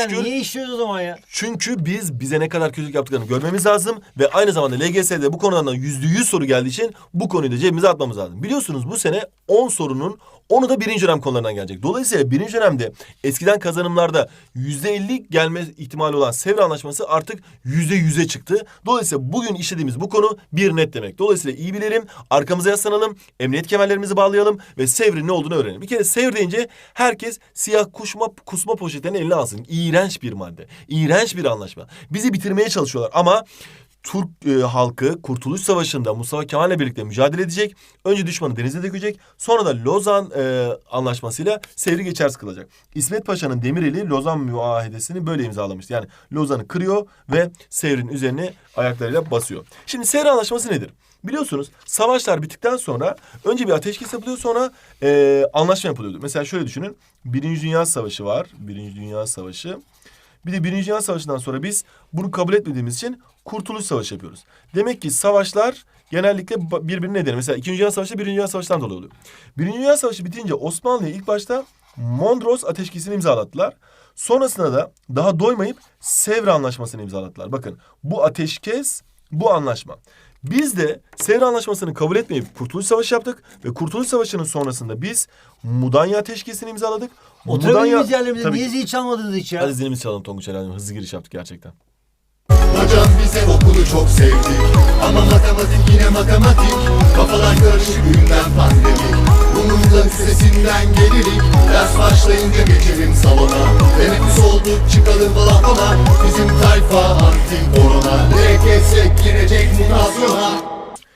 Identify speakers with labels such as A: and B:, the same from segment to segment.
A: yani?
B: şükür.
A: Niye işliyoruz o zaman ya?
B: Çünkü biz bize ne kadar kötülük yaptıklarını görmemiz lazım ve aynı zamanda LGS'de bu konudan yüzde yüz soru geldiği için bu konuyu da cebimize atmamız lazım. Biliyorsunuz bu sene 10 sorunun onu da birinci dönem konularından gelecek. Dolayısıyla birinci dönemde eskiden kazanımlarda yüzde elli gelme ihtimali olan Sevr Anlaşması artık yüzde yüze çıktı. Dolayısıyla bugün işlediğimiz bu konu bir net demek. Dolayısıyla iyi bilelim, arkamıza yaslanalım, emniyet kemerlerimizi bağlayalım ve Sevr'in ne olduğunu öğrenelim. Bir kere Sevr deyince herkes siyah kuşma, kusma poşetini eline alsın. İğrenç bir madde, iğrenç bir anlaşma. Bizi bitirmeye çalışıyorlar ama Türk e, halkı Kurtuluş Savaşı'nda Mustafa Kemal'le birlikte mücadele edecek. Önce düşmanı denize dökecek. Sonra da Lozan e, Anlaşması'yla Sevri geçersiz kılacak. İsmet Paşa'nın Demireli Lozan Muahedesini böyle imzalamıştı. Yani Lozan'ı kırıyor ve Sevr'in üzerine ayaklarıyla basıyor. Şimdi Sevr Anlaşması nedir? Biliyorsunuz savaşlar bittikten sonra önce bir ateşkes yapılıyor sonra e, anlaşma yapılıyordu. Mesela şöyle düşünün. Birinci Dünya Savaşı var. Birinci Dünya Savaşı. Bir de Birinci Dünya Savaşı'ndan sonra biz bunu kabul etmediğimiz için Kurtuluş Savaşı yapıyoruz. Demek ki savaşlar genellikle birbirine nedeni. Mesela İkinci Dünya Savaşı Birinci Dünya Savaşı'ndan dolayı oluyor. Birinci Dünya Savaşı bitince Osmanlı'ya ilk başta Mondros Ateşkesi'ni imzalattılar. Sonrasında da daha doymayıp Sevr Anlaşması'nı imzalattılar. Bakın bu ateşkes, bu anlaşma. Biz de Sevr Anlaşması'nı kabul etmeyip Kurtuluş Savaşı yaptık ve Kurtuluş Savaşı'nın sonrasında biz Mudanya Ateşkesi'ni imzaladık.
A: Oturabildiğimiz yerlerimizde
B: Tabii
A: niye zil çalmadınız hiç ya?
B: Hadi zilimizi çalalım Tonguç Helal. Hızlı giriş yaptık gerçekten.
C: Hocam bize okulu çok sevdik. Ama matematik yine matematik. Kafalar karışık günden pandemik. Bunun üstesinden gelirik. Ders başlayınca geçelim salona. Teneffüs olduk çıkalım balkona. Bizim tayfa anti korona. LGS girecek mutasyona.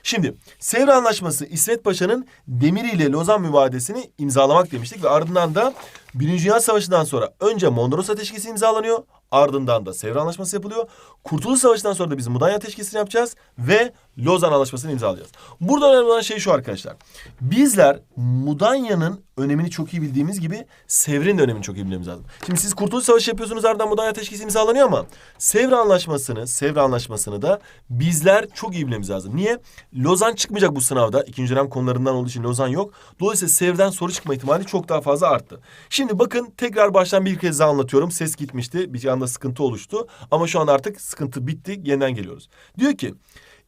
B: Şimdi Sevr Anlaşması İsmet Paşa'nın Demiri ile Lozan Mübaadesini imzalamak demiştik ve ardından da Birinci Dünya Savaşı'ndan sonra önce Mondros Ateşkesi imzalanıyor. Ardından da Sevr Anlaşması yapılıyor. Kurtuluş Savaşı'ndan sonra da biz Mudanya Ateşkesi'ni yapacağız ve Lozan Anlaşması'nı imzalayacağız. Burada önemli olan şey şu arkadaşlar. Bizler Mudanya'nın önemini çok iyi bildiğimiz gibi Sevr'in de önemini çok iyi bilmemiz lazım. Şimdi siz Kurtuluş Savaşı yapıyorsunuz ardından Mudanya Ateşkesi imzalanıyor ama Sevr Anlaşması'nı, Sevr Anlaşması'nı da bizler çok iyi bilmemiz lazım. Niye? Lozan çıkmayacak bu sınavda. İkinci dönem konularından olduğu için Lozan yok. Dolayısıyla Sevr'den soru çıkma ihtimali çok daha fazla arttı. Şimdi bakın tekrar baştan bir kez daha anlatıyorum. Ses gitmişti. Bir anda sıkıntı oluştu. Ama şu an artık sıkıntı bitti. Yeniden geliyoruz. Diyor ki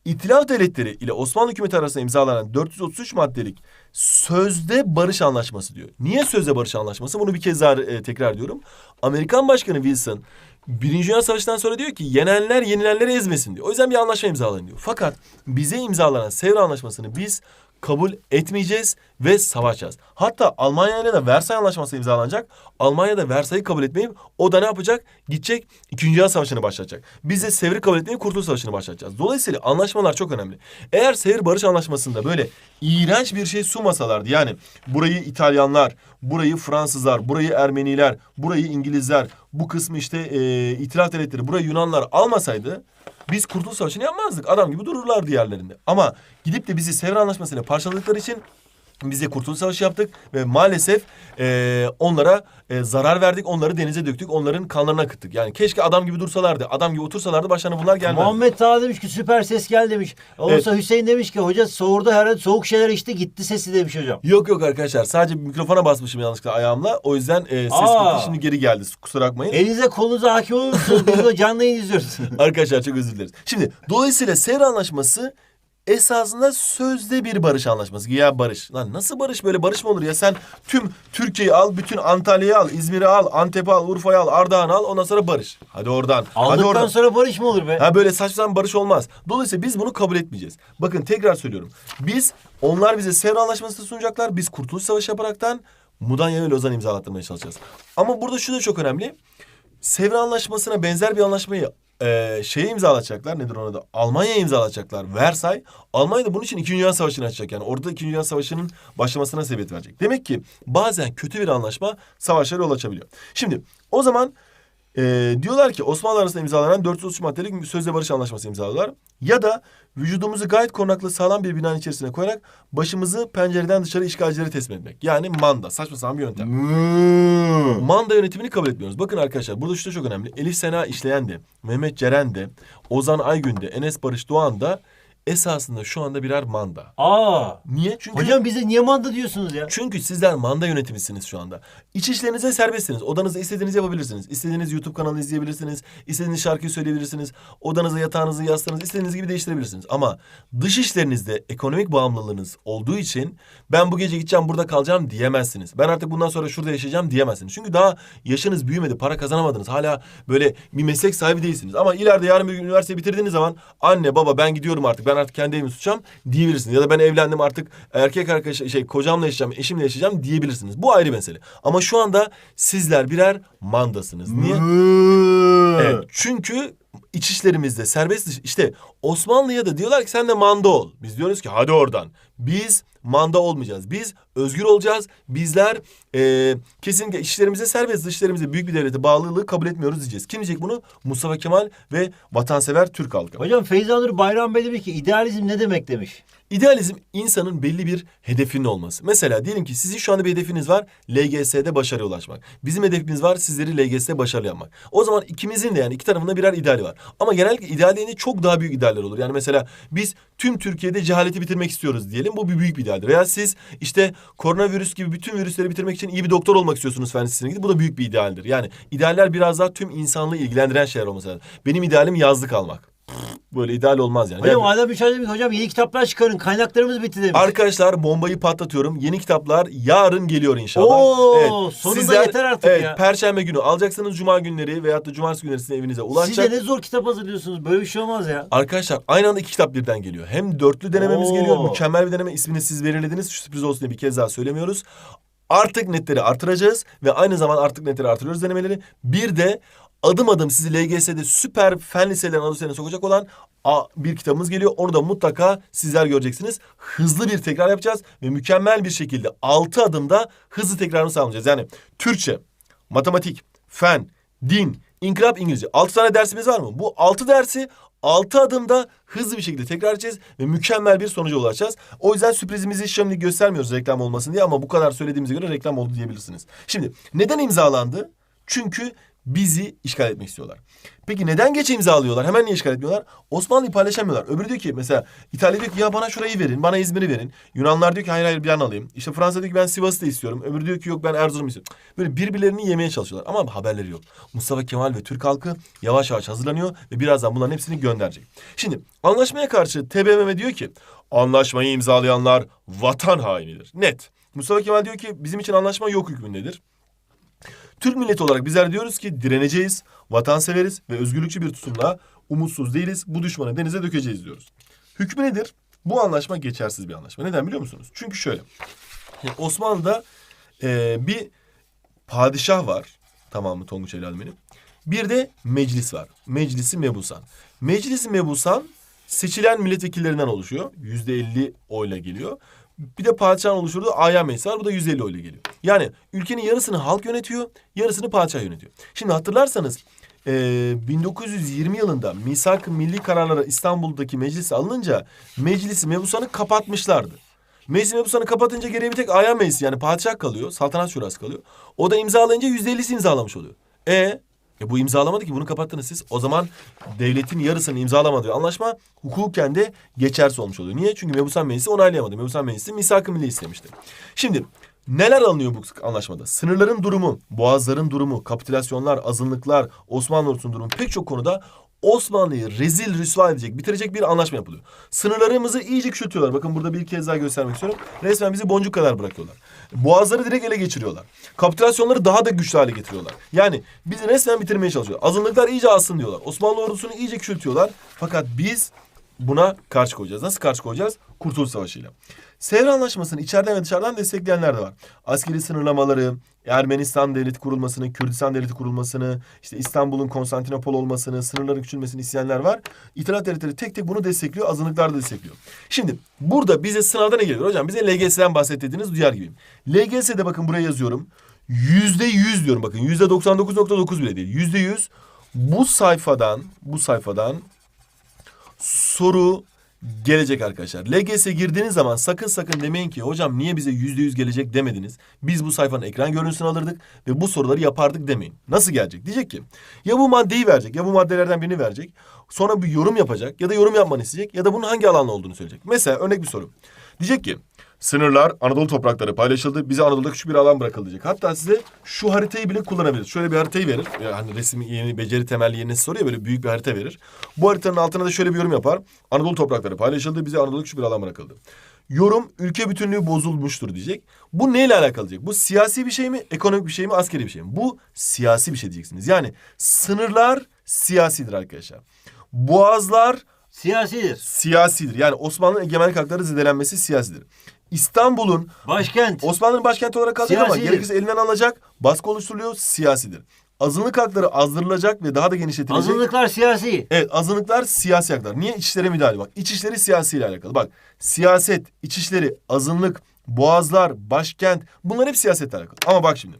B: İtilaf devletleri ile Osmanlı hükümeti arasında imzalanan 433 maddelik sözde barış anlaşması diyor. Niye sözde barış anlaşması? Bunu bir kez daha e, tekrar ediyorum. Amerikan Başkanı Wilson Birinci Dünya Savaşı'ndan sonra diyor ki yenenler yenilenleri ezmesin diyor. O yüzden bir anlaşma imzalayın diyor. Fakat bize imzalanan Sevr Anlaşması'nı biz kabul etmeyeceğiz ve savaşacağız. Hatta Almanya ile de Versay Anlaşması imzalanacak. Almanya da Versay'ı kabul etmeyip o da ne yapacak? Gidecek İkinci Dünya Savaşı'nı başlatacak. Biz de Sevr'i kabul etmeyip Kurtuluş Savaşı'nı başlatacağız. Dolayısıyla anlaşmalar çok önemli. Eğer Sevr Barış Anlaşması'nda böyle iğrenç bir şey sunmasalardı yani burayı İtalyanlar, burayı Fransızlar, burayı Ermeniler, burayı İngilizler, bu kısmı işte e, itiraf devletleri, burayı Yunanlar almasaydı biz Kurtuluş Savaşı'nı yapmazdık. Adam gibi dururlardı yerlerinde. Ama gidip de bizi Sevr Anlaşması'yla parçaladıkları için biz de Kurtuluş Savaşı yaptık ve maalesef e, onlara e, zarar verdik. Onları denize döktük. Onların kanlarına akıttık. Yani keşke adam gibi dursalardı. Adam gibi otursalardı başlarına bunlar gelmezdi.
A: Muhammed Taha demiş ki süper ses gel demiş. Olursa Hüseyin demiş ki hoca soğurdu herhalde soğuk şeyler içti gitti sesi demiş hocam.
B: Yok yok arkadaşlar. Sadece mikrofona basmışım yanlışlıkla ayağımla. O yüzden e, ses
A: Aa.
B: gitti. Şimdi geri geldi. Kusura bakmayın.
A: Elinize kolunuza hakim olur musunuz? Biz de canlı yayın izliyoruz.
B: Arkadaşlar çok özür dileriz. Şimdi dolayısıyla Sevr Anlaşması esasında sözde bir barış anlaşması. Ya barış. Lan nasıl barış böyle barış mı olur ya? Sen tüm Türkiye'yi al, bütün Antalya'yı al, İzmir'i al, Antep'i al, Urfa'yı al, Ardahan'ı al. Ondan sonra barış. Hadi oradan. Hadi
A: Aldıktan
B: oradan.
A: sonra barış mı olur be?
B: Ha böyle saçma sapan barış olmaz. Dolayısıyla biz bunu kabul etmeyeceğiz. Bakın tekrar söylüyorum. Biz onlar bize Sevr Anlaşması sunacaklar. Biz Kurtuluş Savaşı yaparaktan Mudanya ve Lozan imzalattırmaya çalışacağız. Ama burada şu da çok önemli. Sevr Anlaşması'na benzer bir anlaşmayı e, şeye imzalatacaklar. Nedir ona da? Almanya'ya imzalatacaklar. Versay. Almanya da bunun için 2. Dünya Savaşı'nı açacak. Yani orada 2. Dünya Savaşı'nın başlamasına sebebiyet verecek. Demek ki bazen kötü bir anlaşma savaşlara yol açabiliyor. Şimdi o zaman e, diyorlar ki Osmanlı arasında imzalanan 433 maddelik sözde barış anlaşması imzaladılar. Ya da vücudumuzu gayet korunaklı sağlam bir binanın içerisine koyarak başımızı pencereden dışarı işgalcilere teslim etmek. Yani manda. Saçma sapan bir yöntem. Manda yönetimini kabul etmiyoruz. Bakın arkadaşlar burada şu da çok önemli. Elif Sena işleyen de, Mehmet Ceren de, Ozan Aygün de, Enes Barış Doğan da esasında şu anda birer manda.
A: Aa.
B: Niye? Çünkü
A: Hocam bize niye manda diyorsunuz ya?
B: çünkü sizler manda yönetimisiniz şu anda. İç işlerinize serbestsiniz. Odanızda istediğinizi yapabilirsiniz. İstediğiniz YouTube kanalı izleyebilirsiniz. İstediğiniz şarkıyı söyleyebilirsiniz. Odanızı, yatağınızı, yastığınızı istediğiniz gibi değiştirebilirsiniz. Ama dış işlerinizde ekonomik bağımlılığınız olduğu için ben bu gece gideceğim burada kalacağım diyemezsiniz. Ben artık bundan sonra şurada yaşayacağım diyemezsiniz. Çünkü daha yaşınız büyümedi, para kazanamadınız. Hala böyle bir meslek sahibi değilsiniz. Ama ileride yarın bir gün üniversite bitirdiğiniz zaman anne baba ben gidiyorum artık. Ben artık kendi evimi tutacağım diyebilirsiniz. Ya da ben evlendim artık erkek arkadaş şey kocamla yaşayacağım, eşimle yaşayacağım diyebilirsiniz. Bu ayrı mesele. Ama şu anda sizler birer mandasınız. Niye? Evet, çünkü iç işlerimizde serbest dışı- işte Osmanlı'ya da diyorlar ki sen de manda ol. Biz diyoruz ki hadi oradan. Biz manda olmayacağız. Biz özgür olacağız. Bizler eee kesinlikle işlerimize serbest dışlarımıza büyük bir devlete bağlılığı kabul etmiyoruz diyeceğiz. Kim diyecek bunu? Mustafa Kemal ve vatansever Türk halkı.
A: Hocam Feyza Nur Bayram Bey demiş ki idealizm ne demek demiş.
B: İdealizm insanın belli bir hedefinin olması. Mesela diyelim ki sizin şu anda bir hedefiniz var. LGS'de başarıya ulaşmak. Bizim hedefimiz var sizleri LGS'de başarılı yapmak. O zaman ikimizin de yani iki tarafında birer ideali var. Ama genellikle ideal deyince çok daha büyük idealler olur. Yani mesela biz tüm Türkiye'de cehaleti bitirmek istiyoruz diyelim. Bu bir büyük bir idealdir. Veya siz işte koronavirüs gibi bütün virüsleri bitirmek için iyi bir doktor olmak istiyorsunuz fen lisesine gidip. Bu da büyük bir idealdir. Yani idealler biraz daha tüm insanlığı ilgilendiren şeyler olması lazım. Benim idealim yazlık almak. Böyle ideal olmaz yani.
A: Hocam
B: Yani-
A: Büşar demiş hocam yeni kitaplar çıkarın kaynaklarımız bitti demiş.
B: Arkadaşlar bombayı patlatıyorum. Yeni kitaplar yarın geliyor inşallah.
A: Oo, sonunda yeter artık
B: evet,
A: ya.
B: Perşembe günü alacaksınız cuma günleri veyahut da cumartesi günleri sizin evinize
A: Siz
B: ulaşacak.
A: de ne zor kitap hazırlıyorsunuz. Böyle bir şey olmaz ya.
B: Arkadaşlar aynı anda iki kitap birden geliyor. Hem dörtlü denememiz
A: Oo.
B: geliyor. Mükemmel bir deneme. ismini siz belirlediniz. Şu sürpriz olsun diye bir kez daha söylemiyoruz. Artık netleri artıracağız ve aynı zaman artık netleri artırıyoruz denemeleri. Bir de adım adım sizi LGS'de süper fen liselerinin üzerine sokacak olan bir kitabımız geliyor. Onu da mutlaka sizler göreceksiniz. Hızlı bir tekrar yapacağız ve mükemmel bir şekilde altı adımda hızlı tekrarını sağlayacağız. Yani Türkçe, matematik, fen, din, inkılap, İngilizce. Altı tane dersimiz var mı? Bu altı dersi altı adımda hızlı bir şekilde tekrar edeceğiz ve mükemmel bir sonuca ulaşacağız. O yüzden sürprizimizi şimdilik göstermiyoruz reklam olmasın diye ama bu kadar söylediğimize göre reklam oldu diyebilirsiniz. Şimdi neden imzalandı? Çünkü bizi işgal etmek istiyorlar. Peki neden geç imzalıyorlar? Hemen niye işgal etmiyorlar? Osmanlı'yı paylaşamıyorlar. Öbürü diyor ki mesela İtalya diyor ki ya bana şurayı verin, bana İzmir'i verin. Yunanlar diyor ki hayır hayır bir an alayım. İşte Fransa diyor ki ben Sivas'ı da istiyorum. Öbürü diyor ki yok ben Erzurum'u istiyorum. Böyle birbirlerini yemeye çalışıyorlar ama haberleri yok. Mustafa Kemal ve Türk halkı yavaş yavaş hazırlanıyor ve birazdan bunların hepsini gönderecek. Şimdi anlaşmaya karşı TBMM diyor ki anlaşmayı imzalayanlar vatan hainidir. Net. Mustafa Kemal diyor ki bizim için anlaşma yok hükmündedir. Türk milleti olarak bizler diyoruz ki direneceğiz, vatanseveriz ve özgürlükçü bir tutumla umutsuz değiliz. Bu düşmanı denize dökeceğiz diyoruz. Hükmü nedir? Bu anlaşma geçersiz bir anlaşma. Neden biliyor musunuz? Çünkü şöyle. Şimdi Osmanlı'da e, bir padişah var. Tamam mı Tonguç El Almen'in? Bir de meclis var. Meclisi Mebusan. Meclisi Mebusan seçilen milletvekillerinden oluşuyor. Yüzde elli oyla geliyor. Bir de padişahın oluşturduğu aya meclisi var. Bu da 150 oyla geliyor. Yani ülkenin yarısını halk yönetiyor, yarısını padişah yönetiyor. Şimdi hatırlarsanız e, 1920 yılında misak milli kararları İstanbul'daki meclise alınınca meclisi mebusanı kapatmışlardı. Meclis mebusanı kapatınca geriye bir tek aya meclisi yani padişah kalıyor, saltanat şurası kalıyor. O da imzalayınca yüzde ellisi imzalamış oluyor. E e bu imzalamadı ki bunu kapattınız siz. O zaman devletin yarısını imzalamadığı anlaşma hukuken de geçersiz olmuş oluyor. Niye? Çünkü Mebusan Meclisi onaylayamadı. Mebusan Meclisi misak-ı milli istemişti. Şimdi neler alınıyor bu anlaşmada? Sınırların durumu, boğazların durumu, kapitülasyonlar, azınlıklar, Osmanlı ordusunun durumu pek çok konuda Osmanlı'yı rezil rüsva edecek, bitirecek bir anlaşma yapılıyor. Sınırlarımızı iyice küçültüyorlar. Bakın burada bir kez daha göstermek istiyorum. Resmen bizi boncuk kadar bırakıyorlar. Boğazları direkt ele geçiriyorlar. Kapitülasyonları daha da güçlü hale getiriyorlar. Yani bizi resmen bitirmeye çalışıyor. Azınlıklar iyice alsın diyorlar. Osmanlı ordusunu iyice küçültüyorlar. Fakat biz buna karşı koyacağız. Nasıl karşı koyacağız? Kurtuluş Savaşı'yla. Sevr Anlaşması'nı içeriden ve dışarıdan destekleyenler de var. Askeri sınırlamaları, Ermenistan devleti kurulmasını, Kürdistan devleti kurulmasını, işte İstanbul'un Konstantinopol olmasını, sınırların küçülmesini isteyenler var. İtilaf devletleri tek tek bunu destekliyor, azınlıklar da destekliyor. Şimdi burada bize sınavda ne geliyor? Hocam bize LGS'den bahsettiğiniz duyar gibiyim. LGS'de bakın buraya yazıyorum. Yüzde yüz diyorum bakın. Yüzde 99.9 bile değil. Yüzde yüz bu sayfadan, bu sayfadan soru gelecek arkadaşlar. LGS girdiğiniz zaman sakın sakın demeyin ki hocam niye bize yüzde yüz gelecek demediniz. Biz bu sayfanın ekran görüntüsünü alırdık ve bu soruları yapardık demeyin. Nasıl gelecek? Diyecek ki ya bu maddeyi verecek ya bu maddelerden birini verecek. Sonra bir yorum yapacak ya da yorum yapmanı isteyecek ya da bunun hangi alanla olduğunu söyleyecek. Mesela örnek bir soru. Diyecek ki sınırlar Anadolu toprakları paylaşıldı. Bize Anadolu'da küçük bir alan bırakıldı diyecek. Hatta size şu haritayı bile kullanabiliriz. Şöyle bir haritayı verir. Yani resim yeni beceri temelli yeni soruyor böyle büyük bir harita verir. Bu haritanın altına da şöyle bir yorum yapar. Anadolu toprakları paylaşıldı. Bize Anadolu'da küçük bir alan bırakıldı. Yorum ülke bütünlüğü bozulmuştur diyecek. Bu neyle alakalı diyecek? Bu siyasi bir şey mi, ekonomik bir şey mi, askeri bir şey mi? Bu siyasi bir şey diyeceksiniz. Yani sınırlar siyasidir arkadaşlar. Boğazlar
A: Siyasidir.
B: siyasidir. Yani Osmanlı'nın egemenlik hakları zedelenmesi siyasidir. İstanbul'un
A: Başkent.
B: Osmanlı'nın başkenti olarak kalacak ama
A: Siyasidir.
B: gerekirse elinden alacak, baskı oluşturuluyor, siyasidir. Azınlık hakları azdırılacak ve daha da genişletilecek.
A: Azınlıklar siyasi.
B: Evet azınlıklar siyasi haklar. Niye İçişleri müdahale? Bak İçişleri siyasiyle alakalı. Bak siyaset, içişleri, azınlık, boğazlar, başkent bunlar hep siyasetle alakalı. Ama bak şimdi.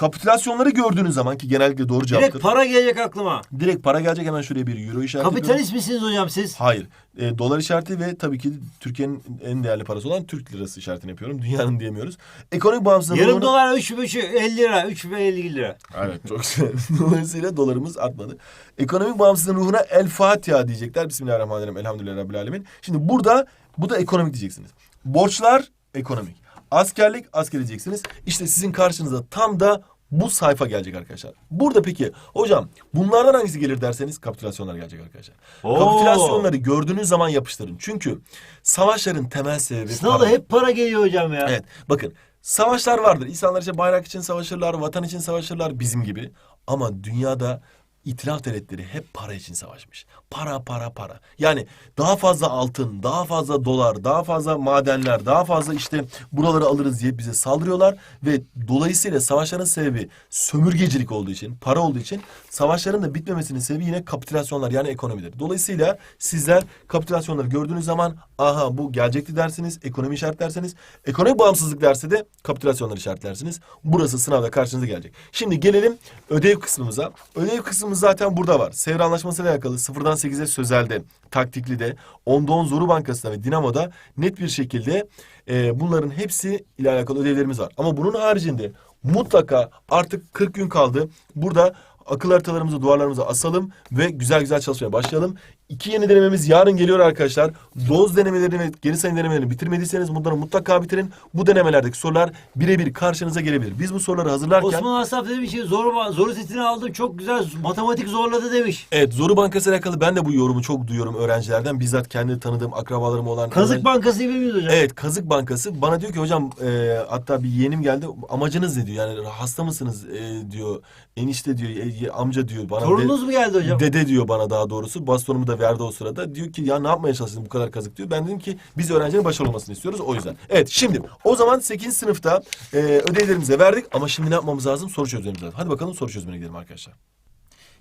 B: Kapitülasyonları gördüğünüz zaman ki genellikle doğru cevaptır.
A: Direkt para gelecek aklıma.
B: Direkt para gelecek hemen şuraya bir euro işareti.
A: Kapitalist misiniz hocam siz?
B: Hayır. E, dolar işareti ve tabii ki Türkiye'nin en değerli parası olan Türk lirası işaretini yapıyorum. Dünyanın diyemiyoruz. Ekonomik bağımsızlığın
A: Yarım
B: ruhunu-
A: dolar 3 buçuk 50 lira. 3 ve 50 lira.
B: Evet çok güzel. Dolayısıyla dolarımız artmadı. Ekonomik bağımsızlığın ruhuna El Fatiha diyecekler. Bismillahirrahmanirrahim. Elhamdülillahi Rabbil Alemin. Şimdi burada bu da ekonomik diyeceksiniz. Borçlar ekonomik. Askerlik asker diyeceksiniz. İşte sizin karşınıza tam da bu sayfa gelecek arkadaşlar. Burada peki hocam bunlardan hangisi gelir derseniz kapitülasyonlar gelecek arkadaşlar.
A: Oo.
B: Kapitülasyonları gördüğünüz zaman yapıştırın. Çünkü savaşların temel sebebi
A: Sınavda
B: para.
A: hep para geliyor hocam ya.
B: Evet bakın savaşlar vardır. İnsanlar işte bayrak için savaşırlar, vatan için savaşırlar bizim gibi. Ama dünyada itilaf devletleri hep para için savaşmış. Para para para. Yani daha fazla altın, daha fazla dolar, daha fazla madenler, daha fazla işte buraları alırız diye bize saldırıyorlar. Ve dolayısıyla savaşların sebebi sömürgecilik olduğu için, para olduğu için savaşların da bitmemesinin sebebi yine kapitülasyonlar yani ekonomidir. Dolayısıyla sizler kapitülasyonları gördüğünüz zaman aha bu gelecekti dersiniz, ekonomi işaretlerseniz, ekonomik bağımsızlık derse de kapitülasyonları işaretlersiniz. Burası sınavda karşınıza gelecek. Şimdi gelelim ödev kısmımıza. Ödev kısmımız zaten burada var. Sevr Anlaşması ile alakalı sıfırdan 8'e sözelde, taktikli de, onda 10 Zoru Bankası'nda ve Dinamo'da net bir şekilde e, bunların hepsi ile alakalı ödevlerimiz var. Ama bunun haricinde mutlaka artık 40 gün kaldı. Burada akıl haritalarımızı duvarlarımıza asalım ve güzel güzel çalışmaya başlayalım. İki yeni denememiz yarın geliyor arkadaşlar. Doz denemelerini ve geri sayım denemelerini bitirmediyseniz bunları mutlaka bitirin. Bu denemelerdeki sorular birebir karşınıza gelebilir. Biz bu soruları hazırlarken...
A: Osman Asaf demiş ki zor, zor setini aldım çok güzel matematik zorladı demiş.
B: Evet Zoru Bankası ile alakalı ben de bu yorumu çok duyuyorum öğrencilerden. Bizzat kendi tanıdığım akrabalarım olan...
A: Kazık
B: öğrenci-
A: Bankası gibi miyiz hocam?
B: Evet Kazık Bankası bana diyor ki hocam e, hatta bir yeğenim geldi amacınız ne diyor yani hasta mısınız e, diyor enişte diyor e, amca diyor bana de-
A: Torununuz mu geldi hocam?
B: dede diyor bana daha doğrusu bastonumu da verdi o sırada diyor ki ya ne yapmaya çalıştın bu kadar kazık diyor ben dedim ki biz öğrencinin başarılı olmasını istiyoruz o yüzden. Evet şimdi o zaman 8. sınıfta e, ödevlerimizi verdik ama şimdi ne yapmamız lazım soru çözmemiz lazım. Hadi bakalım soru çözmeye gidelim arkadaşlar.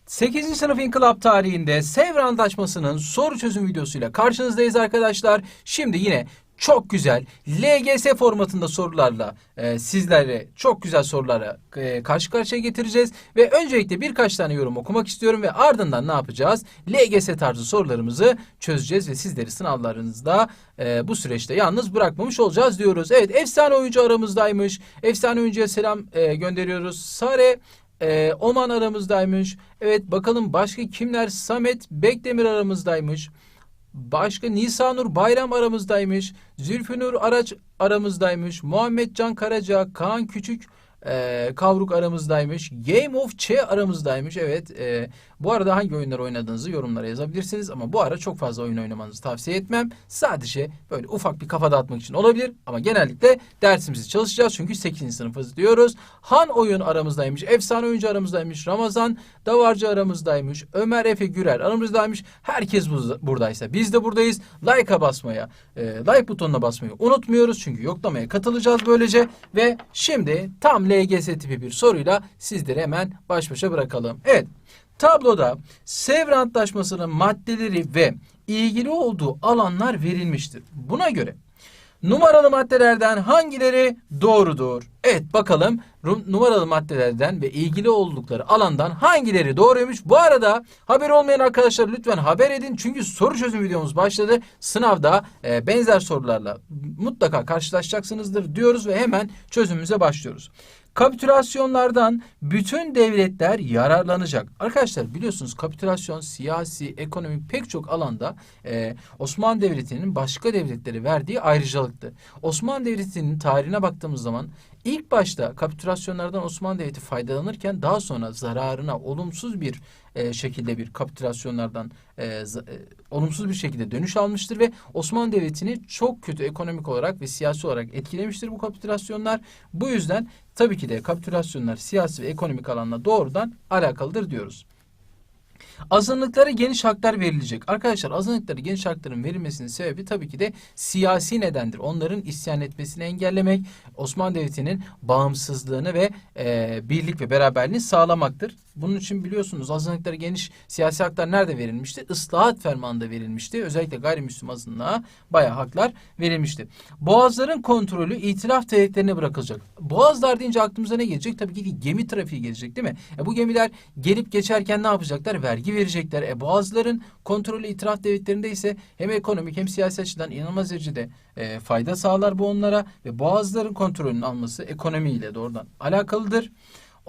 D: 8. sınıf inkılap tarihinde Sevr Antlaşması'nın soru çözüm videosuyla karşınızdayız arkadaşlar. Şimdi yine çok güzel LGS formatında sorularla e, sizlere çok güzel sorulara e, karşı karşıya getireceğiz. Ve öncelikle birkaç tane yorum okumak istiyorum ve ardından ne yapacağız? LGS tarzı sorularımızı çözeceğiz ve sizleri sınavlarınızda e, bu süreçte yalnız bırakmamış olacağız diyoruz. Evet efsane oyuncu aramızdaymış. Efsane oyuncuya selam e, gönderiyoruz. Sare ee, Oman aramızdaymış. Evet bakalım başka kimler? Samet Bekdemir aramızdaymış. Başka Nisanur Bayram aramızdaymış. Zülfünur Araç aramızdaymış. Muhammed Can Karaca, Kaan Küçük e, Kavruk aramızdaymış. Game of Ç aramızdaymış. Evet. e, bu arada hangi oyunlar oynadığınızı yorumlara yazabilirsiniz. Ama bu ara çok fazla oyun oynamanızı tavsiye etmem. Sadece böyle ufak bir kafa dağıtmak için olabilir. Ama genellikle dersimizi çalışacağız. Çünkü 8. sınıfız diyoruz. Han oyun aramızdaymış. Efsane oyuncu aramızdaymış. Ramazan Davarcı aramızdaymış. Ömer Efe Gürer aramızdaymış. Herkes bu- buradaysa biz de buradayız. Like'a basmaya, e, like butonuna basmayı unutmuyoruz. Çünkü yoklamaya katılacağız böylece. Ve şimdi tam LGS tipi bir soruyla sizleri hemen baş başa bırakalım. Evet. Tabloda Sevr Antlaşması'nın maddeleri ve ilgili olduğu alanlar verilmiştir. Buna göre Numaralı maddelerden hangileri doğrudur? Evet bakalım numaralı maddelerden ve ilgili oldukları alandan hangileri doğruymuş? Bu arada haber olmayan arkadaşlar lütfen haber edin. Çünkü soru çözüm videomuz başladı. Sınavda e, benzer sorularla mutlaka karşılaşacaksınızdır diyoruz ve hemen çözümümüze başlıyoruz. Kapitülasyonlardan bütün devletler yararlanacak. Arkadaşlar biliyorsunuz kapitülasyon siyasi, ekonomik pek çok alanda e, Osmanlı Devleti'nin başka devletlere verdiği ayrıcalıktı. Osmanlı Devleti'nin tarihine baktığımız zaman ilk başta kapitülasyonlardan Osmanlı Devleti faydalanırken daha sonra zararına olumsuz bir e, şekilde bir kapitülasyonlardan e, e, olumsuz bir şekilde dönüş almıştır ve Osmanlı Devleti'ni çok kötü ekonomik olarak ve siyasi olarak etkilemiştir bu kapitülasyonlar. Bu yüzden tabii ki de kapitülasyonlar siyasi ve ekonomik alanla doğrudan alakalıdır diyoruz. Azınlıklara geniş haklar verilecek. Arkadaşlar azınlıklara geniş hakların verilmesinin sebebi tabii ki de siyasi nedendir. Onların isyan etmesini engellemek, Osmanlı Devleti'nin bağımsızlığını ve e, birlik ve beraberliğini sağlamaktır. Bunun için biliyorsunuz azınlıklara geniş siyasi haklar nerede verilmişti? Islahat fermanında verilmişti. Özellikle gayrimüslim azınlığa bayağı haklar verilmişti. Boğazların kontrolü itilaf devletlerine bırakılacak. Boğazlar deyince aklımıza ne gelecek? Tabii ki gemi trafiği gelecek değil mi? E, bu gemiler gelip geçerken ne yapacaklar? Vergi verecekler. E, boğazların kontrolü itilaf devletlerinde ise hem ekonomik hem siyasi açıdan inanılmaz derecede e, fayda sağlar bu onlara ve boğazların kontrolünün alması ekonomiyle doğrudan alakalıdır.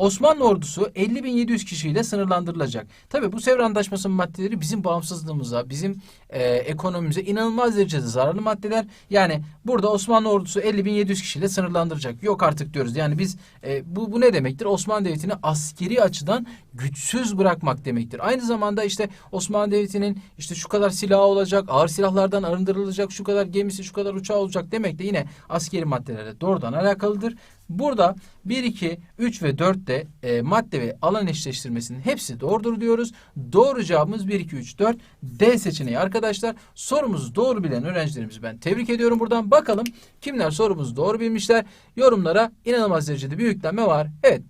D: Osmanlı ordusu 50.700 kişiyle sınırlandırılacak. Tabi bu Sevr Antlaşması'nın maddeleri bizim bağımsızlığımıza, bizim e, ekonomimize inanılmaz derecede zararlı maddeler. Yani burada Osmanlı ordusu 50.700 kişiyle sınırlandıracak. Yok artık diyoruz. Yani biz e, bu, bu ne demektir? Osmanlı Devleti'ni askeri açıdan güçsüz bırakmak demektir. Aynı zamanda işte Osmanlı Devleti'nin işte şu kadar silahı olacak, ağır silahlardan arındırılacak, şu kadar gemisi, şu kadar uçağı olacak demek de yine askeri maddelerle doğrudan alakalıdır. Burada 1, 2, 3 ve 4'te e, madde ve alan eşleştirmesinin hepsi doğrudur diyoruz. Doğru cevabımız 1, 2, 3, 4 D seçeneği arkadaşlar. Sorumuzu doğru bilen öğrencilerimizi ben tebrik ediyorum buradan. Bakalım kimler sorumuzu doğru bilmişler. Yorumlara inanılmaz derecede bir yüklenme var. Evet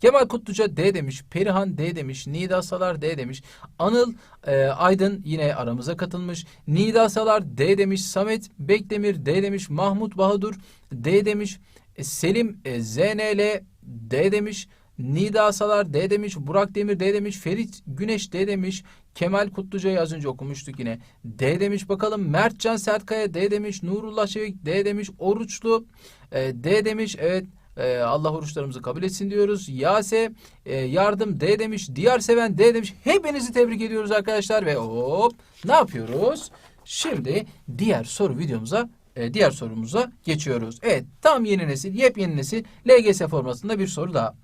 D: Kemal Kutluca D demiş, Perihan D demiş, Nida Salar D demiş, Anıl e, Aydın yine aramıza katılmış, Nida Salar D demiş, Samet Bekdemir D demiş, Mahmut Bahadur D demiş, Selim e, ZNL D demiş, Nida Salar D demiş, Burak Demir D demiş, Ferit Güneş D demiş, Kemal Kutluca'yı az önce okumuştuk yine. D demiş bakalım. Mertcan Sertkaya D demiş. Nurullah Çevik D demiş. Oruçlu e, D demiş. Evet ee, Allah oruçlarımızı kabul etsin diyoruz. Yase e, yardım D demiş. Diyar seven D demiş. Hepinizi tebrik ediyoruz arkadaşlar ve hop ne yapıyoruz? Şimdi diğer soru videomuza e, diğer sorumuza geçiyoruz. Evet tam yeni nesil yepyeni nesil LGS formatında bir soru daha.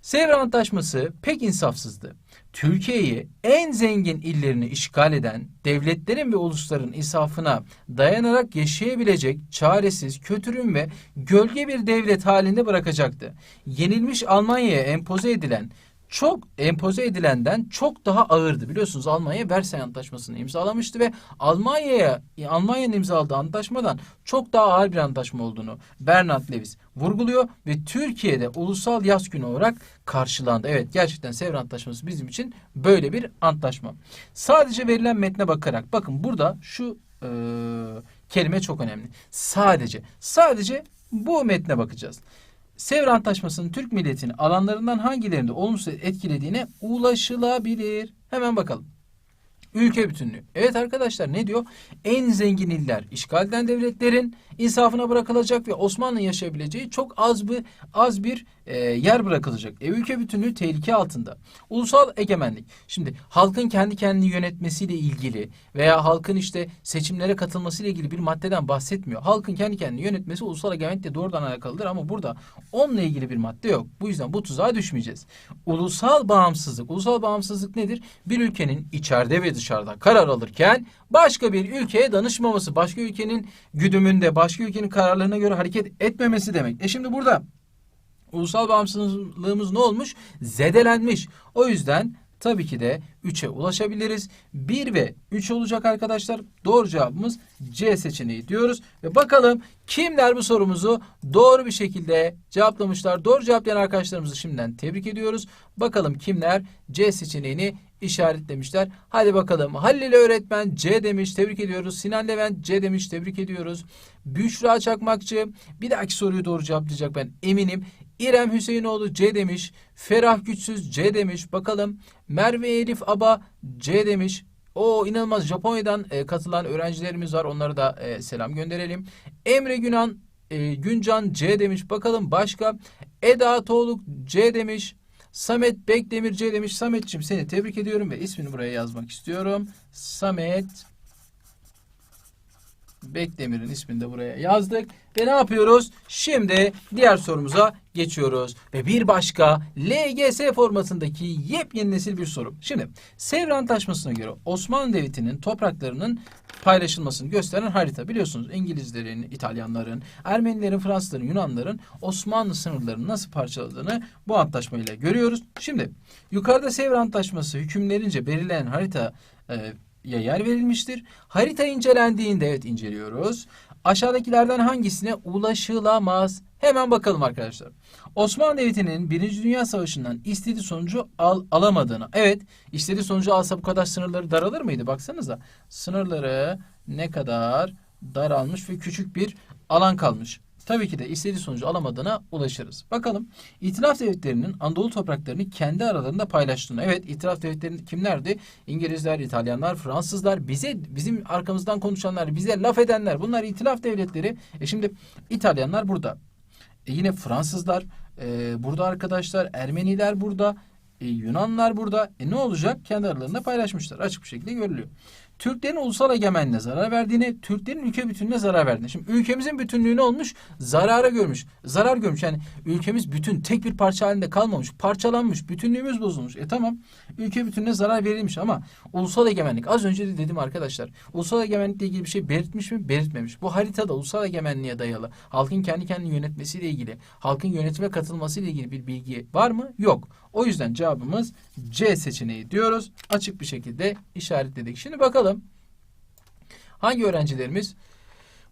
D: Sevr Antlaşması pek insafsızdı. Türkiye'yi en zengin illerini işgal eden devletlerin ve ulusların insafına dayanarak yaşayabilecek çaresiz, kötürüm ve gölge bir devlet halinde bırakacaktı. Yenilmiş Almanya'ya empoze edilen çok empoze edilenden çok daha ağırdı. Biliyorsunuz Almanya Versay Antlaşması'nı imzalamıştı ve Almanya'ya Almanya'nın imzaladığı antlaşmadan çok daha ağır bir antlaşma olduğunu Bernard Lewis vurguluyor ve Türkiye'de ulusal yaz günü olarak karşılandı. Evet gerçekten Sevr Antlaşması bizim için böyle bir antlaşma. Sadece verilen metne bakarak bakın burada şu e, kelime çok önemli. Sadece sadece bu metne bakacağız. Sevr Antlaşması'nın Türk milletini alanlarından hangilerinde olumsuz etkilediğine ulaşılabilir. Hemen bakalım. Ülke bütünlüğü. Evet arkadaşlar ne diyor? En zengin iller işgal eden devletlerin insafına bırakılacak ve Osmanlı yaşayabileceği çok az bir az bir e, yer bırakılacak. E, ülke bütünlüğü tehlike altında. Ulusal egemenlik. Şimdi halkın kendi kendini yönetmesiyle ilgili veya halkın işte seçimlere katılmasıyla ilgili bir maddeden bahsetmiyor. Halkın kendi kendini yönetmesi ulusal egemenlikle doğrudan alakalıdır ama burada onunla ilgili bir madde yok. Bu yüzden bu tuzağa düşmeyeceğiz. Ulusal bağımsızlık. Ulusal bağımsızlık nedir? Bir ülkenin içeride ve dışarıda karar alırken başka bir ülkeye danışmaması, başka ülkenin güdümünde, başka ülkenin kararlarına göre hareket etmemesi demek. E şimdi burada ulusal bağımsızlığımız ne olmuş? Zedelenmiş. O yüzden tabii ki de 3'e ulaşabiliriz. 1 ve 3 olacak arkadaşlar. Doğru cevabımız C seçeneği diyoruz. Ve bakalım kimler bu sorumuzu doğru bir şekilde cevaplamışlar. Doğru cevaplayan arkadaşlarımızı şimdiden tebrik ediyoruz. Bakalım kimler C seçeneğini işaretlemişler. Hadi bakalım. Halil öğretmen C demiş. Tebrik ediyoruz. Sinan Levent C demiş. Tebrik ediyoruz. Büşra Çakmakçı bir dahaki soruyu doğru cevaplayacak ben eminim. İrem Hüseyinoğlu C demiş. Ferah Güçsüz C demiş. Bakalım. Merve Elif Aba C demiş. O inanılmaz Japonya'dan e, katılan öğrencilerimiz var. Onlara da e, selam gönderelim. Emre Günan e, Güncan C demiş. Bakalım başka. Eda Toğluk C demiş. Samet Bekdemir C demiş. Sametçim seni tebrik ediyorum ve ismini buraya yazmak istiyorum. Samet Bekdemir'in ismini de buraya yazdık. Ve ne yapıyoruz? Şimdi diğer sorumuza geçiyoruz. Ve bir başka LGS formatındaki yepyeni nesil bir soru. Şimdi Sevr Antlaşması'na göre Osmanlı Devleti'nin topraklarının paylaşılmasını gösteren harita. Biliyorsunuz İngilizlerin, İtalyanların, Ermenilerin, Fransızların, Yunanların Osmanlı sınırlarını nasıl parçaladığını bu antlaşmayla görüyoruz. Şimdi yukarıda Sevr Antlaşması hükümlerince belirlenen harita e, ya yer verilmiştir. Harita incelendiğinde evet inceliyoruz. Aşağıdakilerden hangisine ulaşılamaz? Hemen bakalım arkadaşlar. Osmanlı Devleti'nin Birinci Dünya Savaşı'ndan istediği sonucu al, alamadığını. Evet istediği sonucu alsa bu kadar sınırları daralır mıydı? Baksanıza sınırları ne kadar daralmış ve küçük bir alan kalmış. Tabii ki de istediği sonucu alamadığına ulaşırız. Bakalım İtilaf devletlerinin Anadolu topraklarını kendi aralarında paylaştığını. Evet itilaf devletlerinin kimlerdi? İngilizler, İtalyanlar, Fransızlar, bize bizim arkamızdan konuşanlar, bize laf edenler. Bunlar itilaf devletleri. E şimdi İtalyanlar burada. E yine Fransızlar e, burada arkadaşlar, Ermeniler burada, e, Yunanlar burada. E ne olacak? Kendi aralarında paylaşmışlar. Açık bir şekilde görülüyor. Türklerin ulusal egemenliğine zarar verdiğini, Türklerin ülke bütünlüğüne zarar verdiğini. Şimdi ülkemizin bütünlüğü ne olmuş? Zarara görmüş. Zarar görmüş. Yani ülkemiz bütün tek bir parça halinde kalmamış. Parçalanmış. Bütünlüğümüz bozulmuş. E tamam. Ülke bütünlüğüne zarar verilmiş ama ulusal egemenlik az önce de dedim arkadaşlar. Ulusal egemenlikle ilgili bir şey belirtmiş mi? Belirtmemiş. Bu haritada ulusal egemenliğe dayalı. Halkın kendi kendini yönetmesiyle ilgili, halkın yönetime katılmasıyla ilgili bir bilgi var mı? Yok. O yüzden cevabımız C seçeneği diyoruz. Açık bir şekilde işaretledik. Şimdi bakalım hangi öğrencilerimiz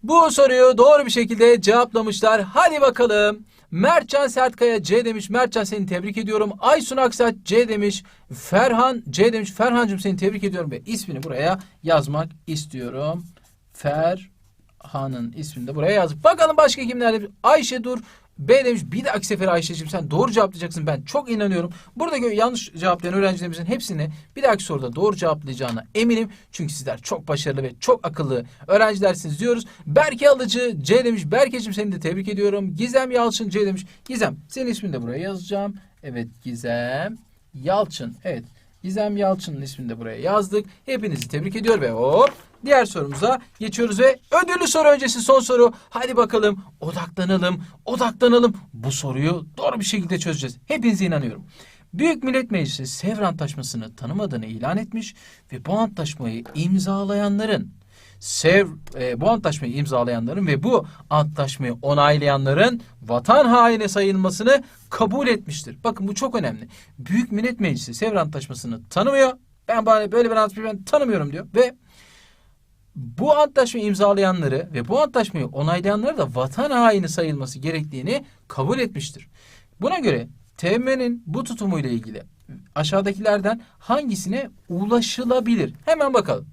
D: bu soruyu doğru bir şekilde cevaplamışlar. Hadi bakalım. Mertcan Sertkaya C demiş. Mertcan seni tebrik ediyorum. Aysun Aksaç C demiş. Ferhan C demiş. Ferhancığım seni tebrik ediyorum ve ismini buraya yazmak istiyorum. Ferhan'ın ismini de buraya yazdık. Bakalım başka kimler demiş. Ayşe Dur B demiş bir dahaki sefer Ayşe'cim sen doğru cevaplayacaksın. Ben çok inanıyorum. Burada yanlış cevaplayan öğrencilerimizin hepsini bir dahaki soruda doğru cevaplayacağına eminim. Çünkü sizler çok başarılı ve çok akıllı öğrencilersiniz diyoruz. Berke Alıcı C demiş. Berke'cim seni de tebrik ediyorum. Gizem Yalçın C demiş. Gizem senin ismini de buraya yazacağım. Evet Gizem Yalçın. Evet Gizem Yalçın'ın ismini de buraya yazdık. Hepinizi tebrik ediyor ve hop diğer sorumuza geçiyoruz ve ödüllü soru öncesi son soru. Hadi bakalım odaklanalım, odaklanalım. Bu soruyu doğru bir şekilde çözeceğiz. Hepinize inanıyorum. Büyük Millet Meclisi Sevr Antlaşması'nı tanımadığını ilan etmiş ve bu antlaşmayı imzalayanların Sev e, bu antlaşmayı imzalayanların ve bu antlaşmayı onaylayanların vatan haini sayılmasını kabul etmiştir. Bakın bu çok önemli. Büyük Millet Meclisi Sevr Antlaşması'nı tanımıyor. Ben böyle bir antlaşmayı ben tanımıyorum diyor ve bu antlaşmayı imzalayanları ve bu antlaşmayı onaylayanları da vatan haini sayılması gerektiğini kabul etmiştir. Buna göre TM'nin bu tutumuyla ilgili aşağıdakilerden hangisine ulaşılabilir? Hemen bakalım.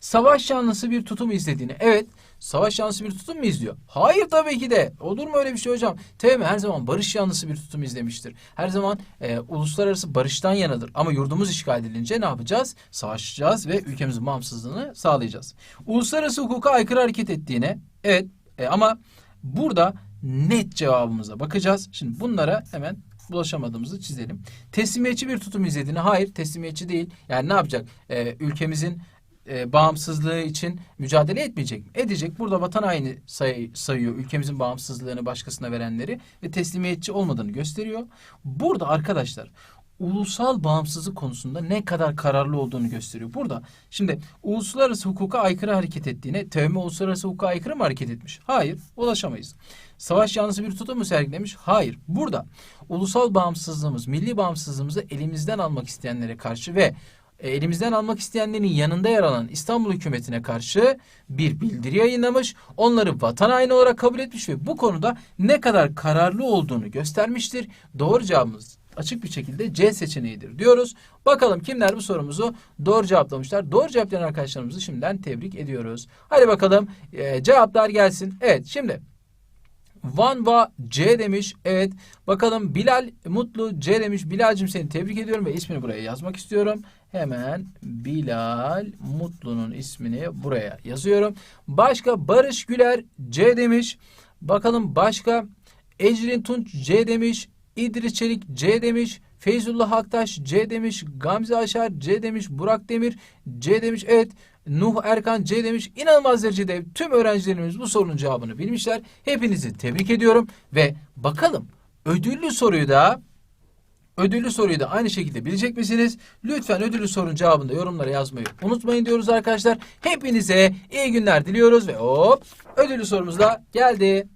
D: Savaş yanlısı bir tutum izlediğini. Evet, savaş yanlısı bir tutum mu izliyor? Hayır tabii ki de. Olur mu öyle bir şey hocam? TM her zaman barış yanlısı bir tutum izlemiştir. Her zaman e, uluslararası barıştan yanadır. Ama yurdumuz işgal edilince ne yapacağız? Savaşacağız ve ülkemizin bağımsızlığını sağlayacağız. Uluslararası hukuka aykırı hareket ettiğine. Evet e, ama burada net cevabımıza bakacağız. Şimdi bunlara hemen bulaşamadığımızı çizelim. Teslimiyetçi bir tutum izlediğini. Hayır teslimiyetçi değil. Yani ne yapacak? E, ülkemizin e, bağımsızlığı için mücadele etmeyecek mi? Edecek. Burada vatan haini say- sayıyor ülkemizin bağımsızlığını başkasına verenleri ve teslimiyetçi olmadığını gösteriyor. Burada arkadaşlar ulusal bağımsızlık konusunda ne kadar kararlı olduğunu gösteriyor. Burada şimdi uluslararası hukuka aykırı hareket ettiğine TÖM uluslararası hukuka aykırı mı hareket etmiş? Hayır, ulaşamayız. Savaş yanlısı bir tutum mu sergilemiş? Hayır. Burada ulusal bağımsızlığımız, milli bağımsızlığımızı elimizden almak isteyenlere karşı ve elimizden almak isteyenlerin yanında yer alan İstanbul hükümetine karşı bir bildiri yayınlamış. Onları vatan haini olarak kabul etmiş ve bu konuda ne kadar kararlı olduğunu göstermiştir. Doğru cevabımız açık bir şekilde C seçeneğidir diyoruz. Bakalım kimler bu sorumuzu doğru cevaplamışlar. Doğru cevaplayan arkadaşlarımızı şimdiden tebrik ediyoruz. Hadi bakalım e, cevaplar gelsin. Evet şimdi Vanva C demiş. Evet. Bakalım Bilal Mutlu C demiş. Bilal'cim seni tebrik ediyorum ve ismini buraya yazmak istiyorum. Hemen Bilal Mutlu'nun ismini buraya yazıyorum. Başka Barış Güler C demiş. Bakalım başka Ecrin Tunç C demiş. İdris Çelik C demiş. Feyzullah Aktaş C demiş. Gamze Aşar C demiş. Burak Demir C demiş. Evet. Nuh Erkan C demiş. İnanılmaz derecede tüm öğrencilerimiz bu sorunun cevabını bilmişler. Hepinizi tebrik ediyorum ve bakalım ödüllü soruyu da ödüllü soruyu da aynı şekilde bilecek misiniz? Lütfen ödüllü sorunun cevabını da yorumlara yazmayı unutmayın diyoruz arkadaşlar. Hepinize iyi günler diliyoruz ve hop ödüllü sorumuz da geldi.